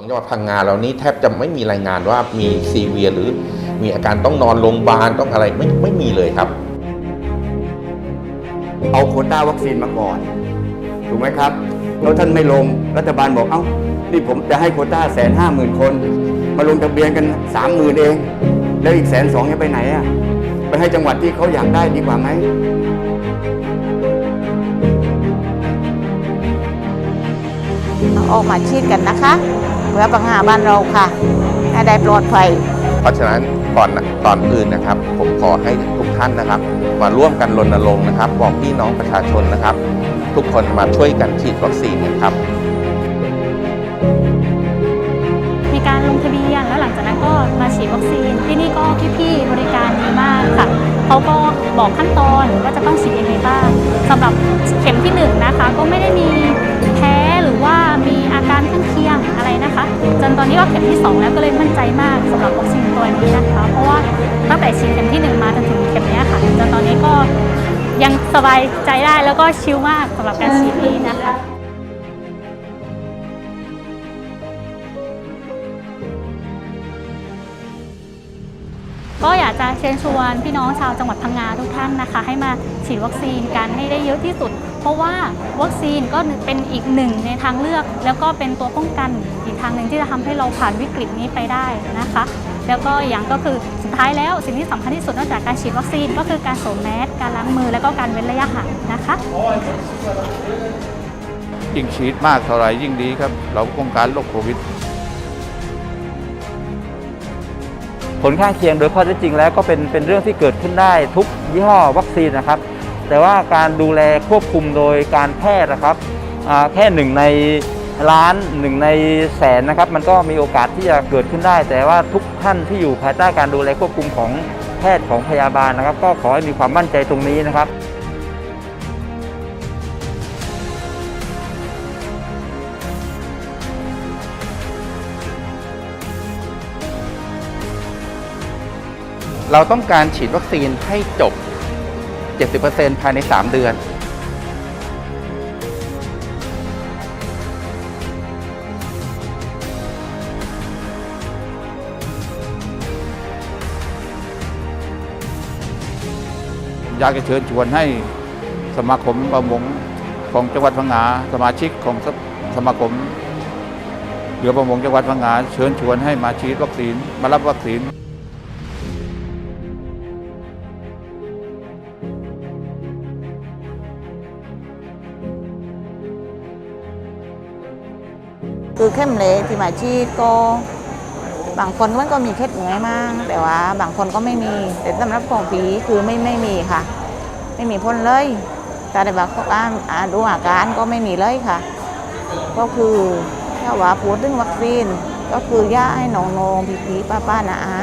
ของจังหวัดพังงาเรานี้แทบจะไม่มีรายงานว่ามีซีเวียหรือมีอาการต้องนอนโรงพยาบาลต้องอะไรไม่ไม่มีเลยครับ เอาโควต้าวัคซีนมาก่อน ถูกไหมครับ แล้วท่านไม่ลงรัฐบาลบอกเอ้านี่ผมจะให้โควต้าแสนห้าหมื่นคน มาลงทะเบียนกันสามหมื่นเอง แล้วอีกแสนสองจะไปไหนอะไปให้จังหวัดที่เขาอยากได้ดีกว่าไหมออกมาฉีดกันนะคะ เพื่อปัญหาบ้านเราค่ะให้ได้ปลอดภัย เพราะฉะนั้นก่อนก่อนอื่นนะครับ ผมขอให้ทุกท่านนะครับ มาร่วมกันรณรงค์นะครับ บอกพี่น้องประชาชนนะครับ ทุกคนมาช่วยกันฉีดวัคซีนกันครับมีการลงทะเบียนแล้วหลังจากนั้นก็มาฉีดวัคซีนที่นี่ก็พี่ๆบริการดีมากค่ะเขาก็บอกขั้นตอนว่าจะต้องฉีดยังไงบ้างสำหรับเข็มที่หนึ่งนะคะก็ ยังสบายใจได้แล้วก็ชิลมากสำหรับการฉีดนี้นะคะก็อยากจะเชิญชวนพี่น้องชาวจังหวัดพังงาทุกท่านนะคะ ให้มาฉีดวัคซีนกันให้ได้เยอะที่สุด เพราะว่าวัคซีนก็เป็นอีกหนึ่งในทางเลือก แล้วก็เป็นตัวป้องกันอีกทางหนึ่งที่จะทำให้เราผ่านวิกฤตนี้ไปได้นะคะ แล้วก็อย่างก็คือสุดท้ายแล้วสิ่งที่สำคัญที่สุดนอกจากการฉีดวัคซีนก็คือการสวมแมสการล้างมือแล้วก็การเว้นระยะห่างนะคะยิ่งฉีดมากเท่าไหร่ยิ่งดีครับ เราป้องกันโรคโควิด ผลข้างเคียงโดยข้อเท็จจริงแล้วก็เป็นเป็นเรื่องที่เกิดขึ้นได้ทุกยี่ห้อวัคซีนนะครับ แต่ว่าการดูแลควบคุมโดยการแพทย์นะครับอ่าแค่หนึ่งใน ล้านหนึ่งในแสนนะครับมันก็มีโอกาสที่จะเกิดขึ้นได้ แต่ว่าทุกท่านที่อยู่ภายใต้การดูแลควบคุมของแพทย์ของพยาบาลนะครับ ก็ขอให้มีความมั่นใจตรงนี้นะครับเราต้องการฉีดวัคซีนให้จบ 70%ภายใน 3 เดือน อยากจะเชิญชวนให้สมาคมประมงของจังหวัดพังงาสมาชิกของสมาคมเรือประมงจังหวัดพังงาเชิญชวนให้มาฉีดวัคซีนมารับวัคซีนคือเข้มเละที่มาฉีดก็ บางคนมันก็มีเคล็ดเหนื่อยมากแต่ว่าบางคนก็ไม่มี แต่สำหรับของผีคือไม่ไม่มีค่ะ ไม่มีพ้นเลยแต่ในบางคนอ่าดูอาการก็ไม่มีเลยค่ะ ก็คือถ้าว่าพูดถึงวัคซีนก็คือย่าให้น้องๆพี่ๆป้าๆนะอา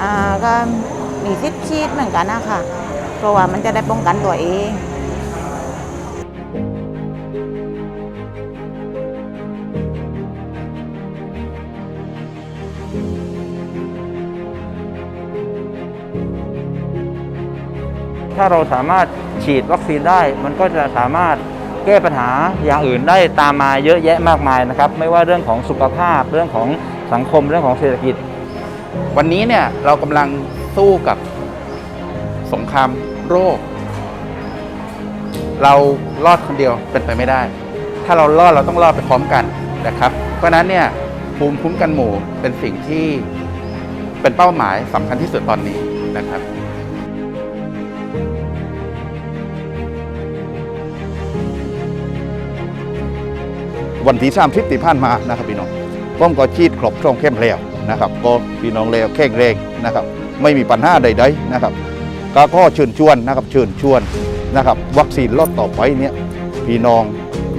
อ่าก็มีสิทธิ์ฉีดเหมือนกันนะคะเพราะว่ามันจะได้ป้องกันตัวเอง ถ้าเราสามารถฉีดวัคซีนได้ มันก็จะสามารถแก้ปัญหาอย่างอื่นได้ตามมาเยอะแยะมากมายนะครับ ไม่ว่าเรื่องของสุขภาพเรื่องของสังคมเรื่องของเศรษฐกิจ วันนี้เนี่ยเรากำลังสู้กับสงครามโรค เรารอดคนเดียวเป็นไปไม่ได้ ถ้าเรารอดเราต้องรอดไปพร้อมกันนะครับ เพราะฉะนั้นเนี่ยภูมิคุ้มกันหมู่เป็นสิ่งที่เป็นเป้าหมายสำคัญที่สุดตอนนี้นะครับ วันที่สามสิบที่ผ่านมานะครับพี่น้องผมก็ฉีดครบช่องเข้มแล้วนะครับ ก็พี่น้องแล้วแข็งแรงนะครับ ไม่มีปัญหาใดๆนะครับ ก็ข้อเชิญชวนนะครับเชิญชวนนะครับ วัคซีนล็อตต่อไปเนี่ยพี่น้อง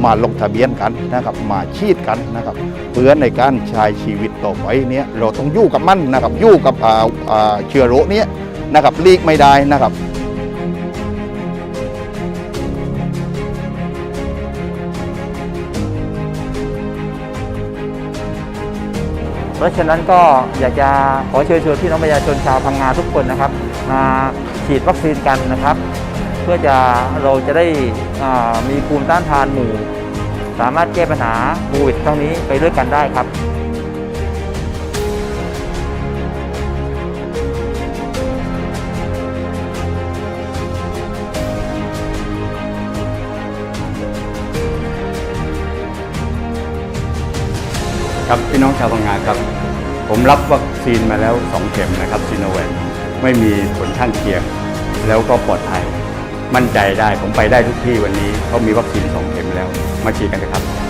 มาลงทะเบียนกันนะครับ มาฉีดกันนะครับ เพื่อในการใช้ชีวิตต่อไปเนี่ยเราต้องอยู่กับมันนะครับอยู่กับเชื้อโรคเนี้ยนะครับลีกไม่ได้นะครับ ราะฉะนั้นก็อยากจะขอเชิญชวนพี่น้องประชาชนชาวพังงาทุกคนนะครับ มาฉีดวัคซีนกันนะครับ เพื่อจะเราจะได้มีภูมิต้านทานหมู่ สามารถแก้ปัญหาโควิดครั้งนี้ไปด้วยกันได้ครับ ครับพี่น้องชาวพังงาครับ ผมรับวัคซีนมาแล้ว 2 เข็มนะครับซีโนแวคไม่มีผลข้างเคียง แล้วก็ปลอดภัย มั่นใจได้ผมไปได้ทุกที่วันนี้เขามีวัคซีน 2 เข็มแล้ว มาฉีดกันนะครับ